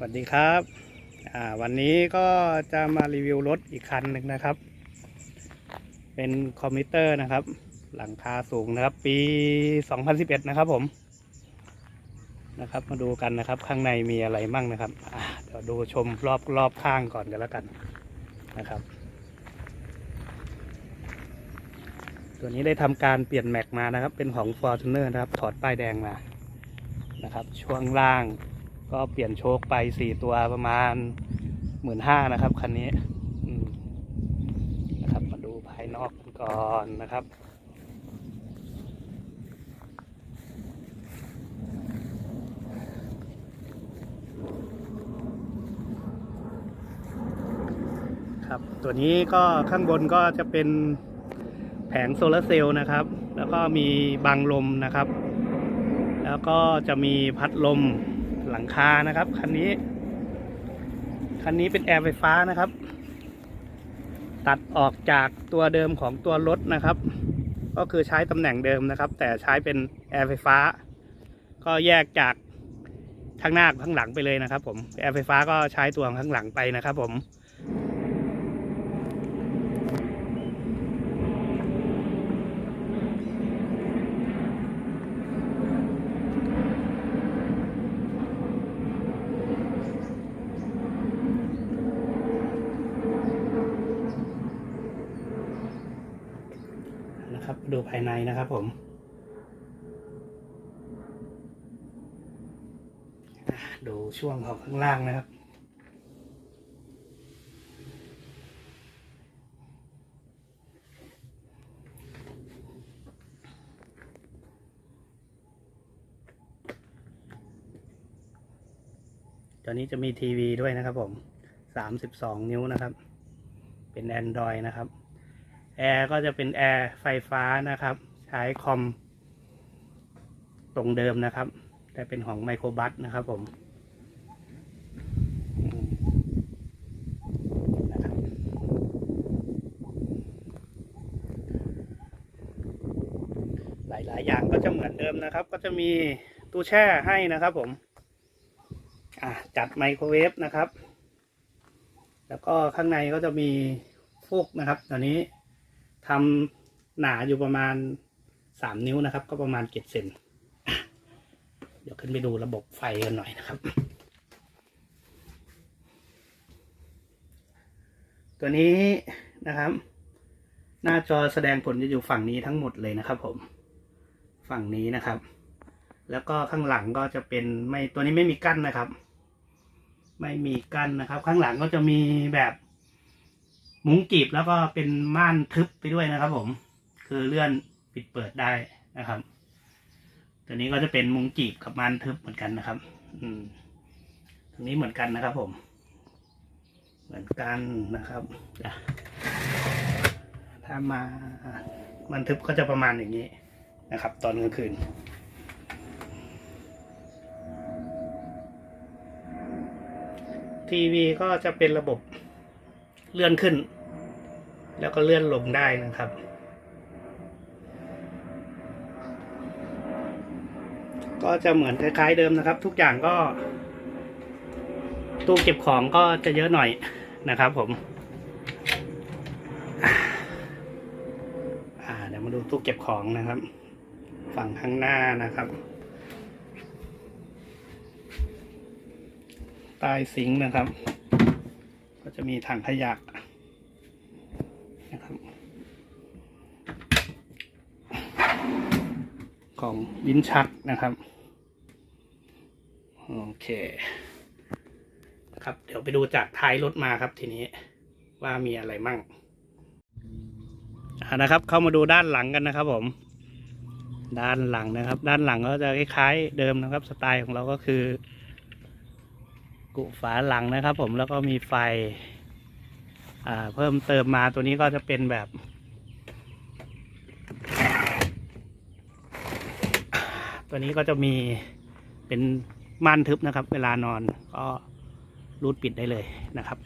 สวัสดีครับวันนี้ก็จะมารีวิวรถอีกคันหนึ่งนะครับ เป็นคอมพิวเตอร์นะครับ หลังคาสูงนะครับ ปี 2011 นะครับผมนะครับ มาดูกันนะครับ ข้างในมีอะไรมั่งนะครับเดี๋ยวดูชมรอบรอบข้างก่อนกันแล้วกันนะครับ ตัวนี้ได้ทำการเปลี่ยนแม็กมานะครับ เป็นของ Fortuner นะครับ ถอดป้ายแดงมานะครับ ช่วงล่าง ก็เปลี่ยนโชคไปสี่ตัวประมาณหมื่นห้านะครับคันนี้นะครับมาดูภายนอกกันก่อนนะครับครับตัวนี้ก็ข้างบนก็จะเป็นแผงโซลาร์เซลล์นะครับ แล้วก็มีบังลมนะครับ แล้วก็จะมีพัดลม ลังคานะครับคันนี้คันนี้เป็นแอร์ไฟฟ้านะครับ ตัดออกจากตัวเดิมของตัวรถนะครับ ก็คือใช้ตำแหน่งเดิมนะครับ แต่ใช้เป็นแอร์ไฟฟ้า ก็แยกจากข้างหน้าข้างหลังไปเลยนะครับ ผมแอร์ไฟฟ้าก็ใช้ตัวข้างหลังไปนะครับ ผม ภายในนะครับผมดูช่วงของข้างล่างนะครับตัวนี้จะมีทีวีด้วยนะครับผมสามสิบสองนิ้วนะครับ เป็น Android นะครับ แอร์ก็จะเป็นแอร์ไฟฟ้านะครับ ใช้คอมตรงเดิมนะครับ แต่เป็นของไมโครบัสนะครับผมหลาย ๆ อย่างก็จะเหมือนเดิมนะครับ ก็จะมีตู้แช่ให้นะครับผม อะจัดไมโครเวฟนะครับ แล้วก็ข้างในก็จะมีฟูกนะครับตอนนี้ ทำหนาอยู่ประมาณสามนิ้วนะครับ ก็ประมาณเจ็ดเซนเดี๋ยวขึ้นไปดูระบบไฟกันหน่อยนะครับ ตัวนี้นะครับ หน้าจอแสดงผลจะอยู่ฝั่งนี้ทั้งหมดเลยนะครับ ผมฝั่งนี้นะครับ แล้วก็ข้างหลังก็จะเป็นไม่ตัวนี้ไม่มีกั้นนะครับ ไม่มีกั้นนะครับ ข้างหลังก็จะมีแบบ มุ้งกีบแล้วก็เป็นม่านทึบไปด้วยนะครับ ผม คือเลื่อนปิดเปิดได้นะครับ ตัวนี้ก็จะเป็นมุ้งกีบกับม่านทึบเหมือนกันนะครับ อืมตรงนี้เหมือนกันนะครับ ผม เหมือนกันนะครับถ้ามาม่านทึบก็จะประมาณอย่างนี้นะครับ ตอนกลางคืนทีวีก็จะเป็นระบบ เลื่อนขึ้น แล้วก็เลื่อนลงได้นะครับ ก็จะเหมือนคล้ายๆเดิมนะครับ ทุกอย่างก็ ตู้เก็บของก็จะเยอะหน่อยนะครับผมเดี๋ยวมาดูตู้เก็บของนะครับ ฝั่งข้างหน้านะครับใต้ซิงค์นะครับ ก็จะมีถังขยะนะครับของลิ้นชักนะครับ โอเคนะครับ เดี๋ยวไปดูจากท้ายรถมาครับทีนี้ว่ามีอะไรมั่งนะครับ เข้ามาดูด้านหลังกันนะครับผม ด้านหลังนะครับ ด้านหลังก็จะคล้ายๆเดิมนะครับ สไตล์ของเราก็คือ กุฝาหลังนะครับ ผมแล้วก็มีไฟเพิ่มเติมมาตัวนี้ก็จะเป็นแบบตัวนี้ก็จะมีเป็นม่านทึบนะครับ เวลานอนก็รูดปิดได้เลยนะครับ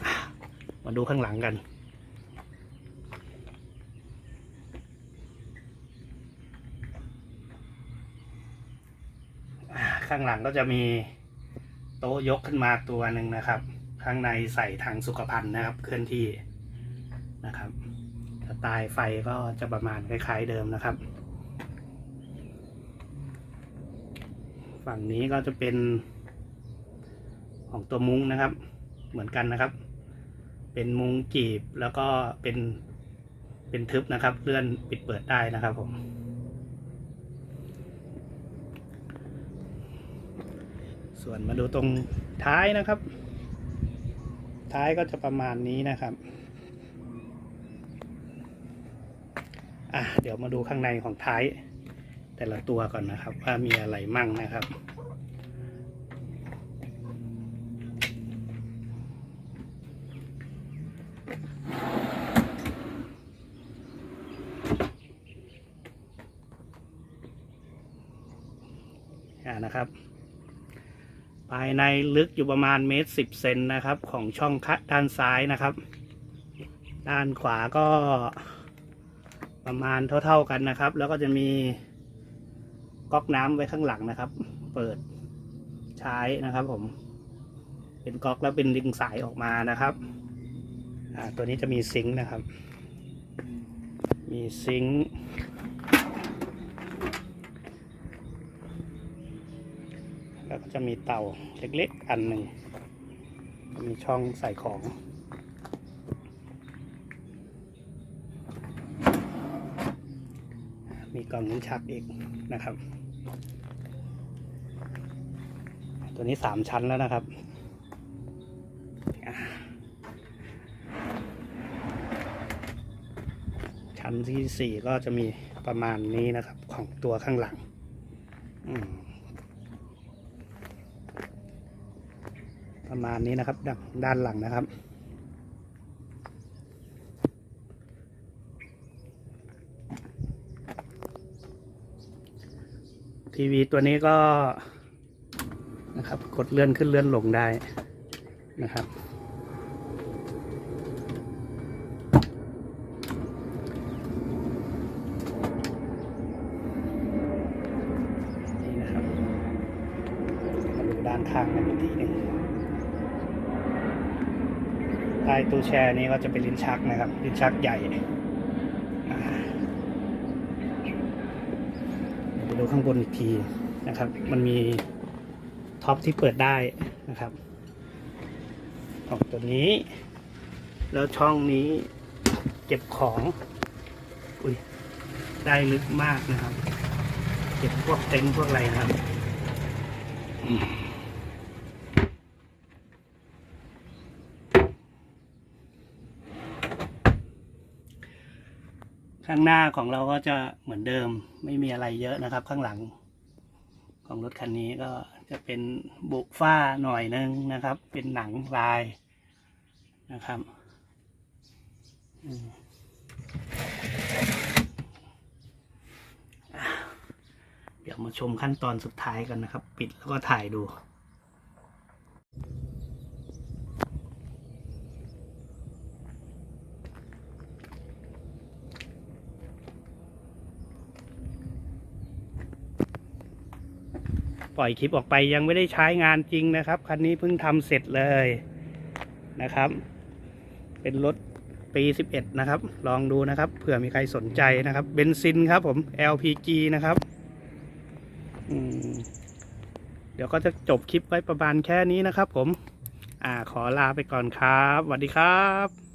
มาดูข้างหลังกัน ข้างหลังก็จะมี โต๊ะยกขึ้นมาตัวหนึ่งนะครับ ข้างในใส่ถังสุขภัณฑ์นะครับ เคลื่อนที่นะครับสไตล์ไฟก็จะประมาณคล้าย ๆเดิมนะครับ ฝั่งนี้ก็จะเป็นของตัวมุ้งนะครับ เหมือนกันนะครับ เป็นมุ้งจีบแล้วก็เป็นเป็นทึบนะครับ เลื่อนปิดเปิดได้นะครับผม ส่วนมาดูตรงท้ายนะครับ ท้ายก็จะประมาณนี้นะครับอะเดี๋ยวมาดูข้างในของท้าย แต่ละตัวก่อนนะครับ ว่ามีอะไรมั่งนะครับอ่านะครับ ภายในลึกอยู่ประมาณเมตรสิบเซนนะครับ ของช่องคัดด้านซ้ายนะครับ ด้านขวาก็ประมาณเท่า ๆกันนะครับ แล้วก็จะมีก๊อกน้ำไว้ข้างหลังนะครับ เปิดใช้นะครับ ผม เป็นก๊อกแล้วเป็นดึงสายออกมานะครับตัวนี้จะมีซิงค์นะครับ มีซิงค์ จะมีเตาเล็กๆ อันหนึ่ง มีช่องใส่ของ มีกล่องนิ้นชักอีกนะครับ ตัวนี้สามชั้นแล้วนะครับชั้นที่สี่ก็จะมีประมาณนี้นะครับของตัวข้างหลัง อืม ประมาณนี้นะครับดด้านหลังนะครับ ทีวีตัวนี้ก็นะครับ กดเลื่อนขึ้นเลื่อนลงได้นะครับ นี่นะครับมาดูด้านข้างกันอีกทีหนึ่ง ใต้ตู้แช่นี้ก็จะเป็นลิ้นชักนะครับ ลิ้นชักใหญ่อ่าเดี๋ยวไปดูข้างบนอีกทีนะครับ มันมีท็อปที่เปิดได้นะครับของตัวนี้ แล้วช่องนี้เก็บของ อุ้ยได้ลึกมากนะครับ เก็บพวกเต็นท์พวกอะไรนะครับ ข้างหน้าของเราก็จะเหมือนเดิมไม่มีอะไรเยอะนะครับ ข้างหลัง ของรถคันนี้ก็จะเป็นบุฝ้าหน่อยนึงนะครับ เป็นหนังลายนะครับเดี๋ยวมาชมขั้นตอนสุดท้ายกันนะครับ ปิดแล้วก็ถ่ายดู ล่อยคลิปออกไปยังไม่ได้ใช้งานจริงนะครับ คันนี้เพิ่งทำเสร็จเลยนะครับ เป็นรถปี 11 นะครับ ลองดูนะครับ เผื่อมีใครสนใจนะครับ เบนซินครับผม LPG นะครับเดี๋ยวก็จะจบคลิปไว้ประมาณแค่นี้นะครับผม อ่า ขอลาไปก่อนครับสวัสดีครับ